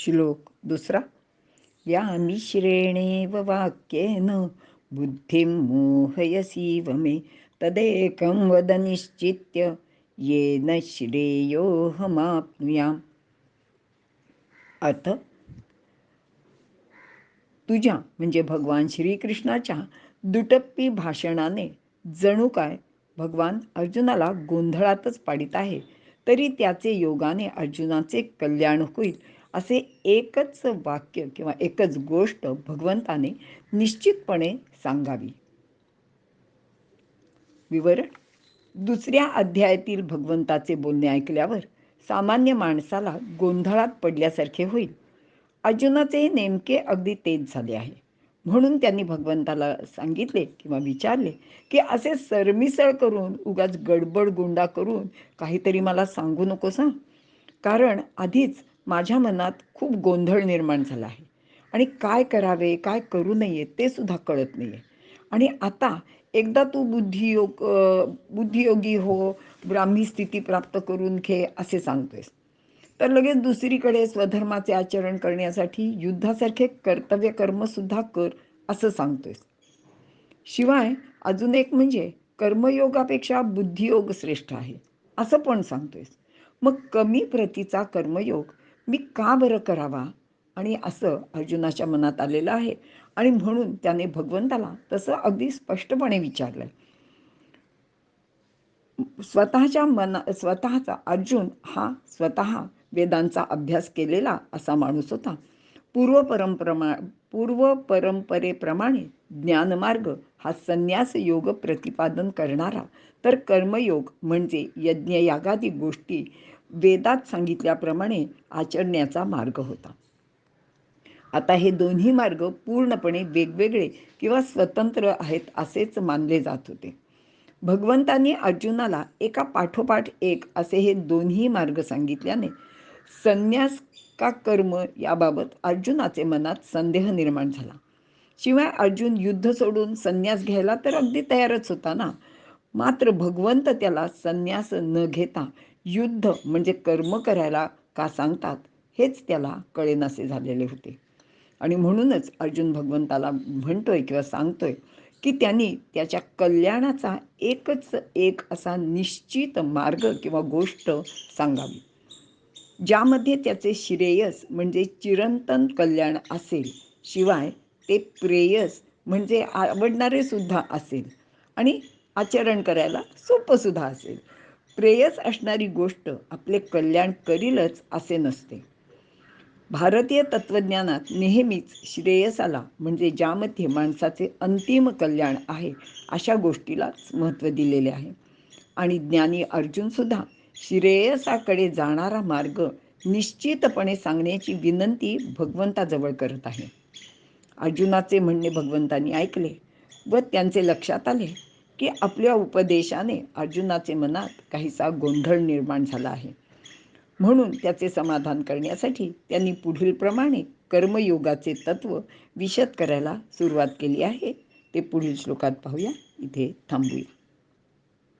श्लोक दुसरा या मिश्रेणेव वाक्येन बुद्धिं मोहयसीव मे तदेकं वद निश्चित्य येन श्रेयोहमाप्नुयाम अथ तुझ्या म्हणजे भगवान श्रीकृष्णाच्या दुटप्पी भाषणाने जणू काय भगवान अर्जुनाला गोंधळातच पाडित आहे तरी त्याचे योगाने अर्जुनाचे कल्याण होईल असे एकच वाक्य किंवा एकच गोष्ट भगवंताने निश्चितपणे सांगावी. विवरण. दुसऱ्या अध्यायातील भगवंताचे बोलणे ऐकल्यावर सामान्य माणसाला गोंधळात पडल्यासारखे होईल. अर्जुनाचे नेमके अगदी तेच झाले आहे. म्हणून त्यांनी भगवंताला सांगितले किंवा विचारले की असे सरमिसळ करून उगाच गडबड गुंडा करून काहीतरी मला सांगू नकोस. हां कारण आधीच माझ्या मनात खूप गोंधळ निर्माण झाला आहे. आणि काय करावे काय करू नये ते सुद्धा कळत नाही आहे आणि आता एकदा तू बुद्धियोग बुद्धियोगी हो ब्राह्मी स्थिती प्राप्त करून घे असे सांगतोयस. तर लगेच दुसरीकडे स्वधर्माचे आचरण करण्यासाठी युद्धासारखे कर्तव्य कर्मसुद्धा कर असं सांगतोयस. शिवाय अजून एक म्हणजे कर्मयोगापेक्षा बुद्धियोग श्रेष्ठ आहे असं पण सांगतोयस. मग कमी प्रतीचा कर्मयोग मी का बरं करावा? आणि असं अर्जुनाच्या मनात आलेलं आहे. आणि म्हणून त्याने भगवंताला तसं अगदी स्पष्टपणे विचारलं. स्वतःच्या मना स्वतःचा अर्जुन हा स्वतः वेदांचा अभ्यास केलेला असा माणूस होता. पूर्व परंपरमा पूर्व परंपरेप्रमाणे ज्ञानमार्ग हा संन्यास योग प्रतिपादन करणारा. तर कर्मयोग म्हणजे यज्ञयागादी गोष्टी वेदात सांगितल्याप्रमाणे आचरण्याचा मार्ग होता. आता हे दोन्ही मार्ग पूर्णपणे वेगवेगळे किंवा स्वतंत्र आहेत असेच मानले जात होते. भगवंतांनी अर्जुनाला एका पाठोपाठ एक असे हे दोन्ही मार्ग सांगितल्याने संन्यास का कर्म याबाबत अर्जुनाचे मनात संदेह निर्माण झाला. शिवाय अर्जुन युद्ध सोडून संन्यास घ्यायला तर अगदी तयारच होता ना. मात्र भगवंत त्याला संन्यास न घेता युद्ध म्हणजे कर्म करायला का सांगतात हेच त्याला कळेनासे झालेले होते. आणि म्हणूनच अर्जुन भगवंताला म्हणतोय किंवा सांगतोय की त्यांनी त्याच्या कल्याणाचा एकच एक असा निश्चित मार्ग किंवा गोष्ट सांगावी. ज्यामध्ये त्याचे श्रेयस म्हणजे चिरंतन कल्याण असेल शिवाय ते प्रेयस म्हणजे आवडणारे सुद्धा असेल आणि आचरण करायला सोपं सुद्धा असेल. श्रेयस असणारी गोष्ट आपले कल्याण करीलच असे नसते. भारतीय तत्त्वज्ञानात नेहमीच श्रेयसाला म्हणजे ज्यामध्ये माणसाचे अंतिम कल्याण आहे अशा गोष्टीलाच महत्त्व दिलेले आहे. आणि ज्ञानी अर्जुनसुद्धा श्रेयसाकडे जाणारा मार्ग निश्चितपणे सांगण्याची विनंती भगवंताजवळ करत आहे. अर्जुनाचे म्हणणे भगवंतांनी ऐकले व त्यांचे लक्षात आले की आपल्या उपदेशाने अर्जुनाचे मनात काहीसा गोंधळ निर्माण झाला आहे. म्हणून त्याचे समाधान करण्यासाठी त्यांनी पुढीलप्रमाणे कर्मयोगाचे तत्व विशद करायला सुरुवात केली आहे. ते पुढील श्लोकात पाहूया. इथे थांबूया.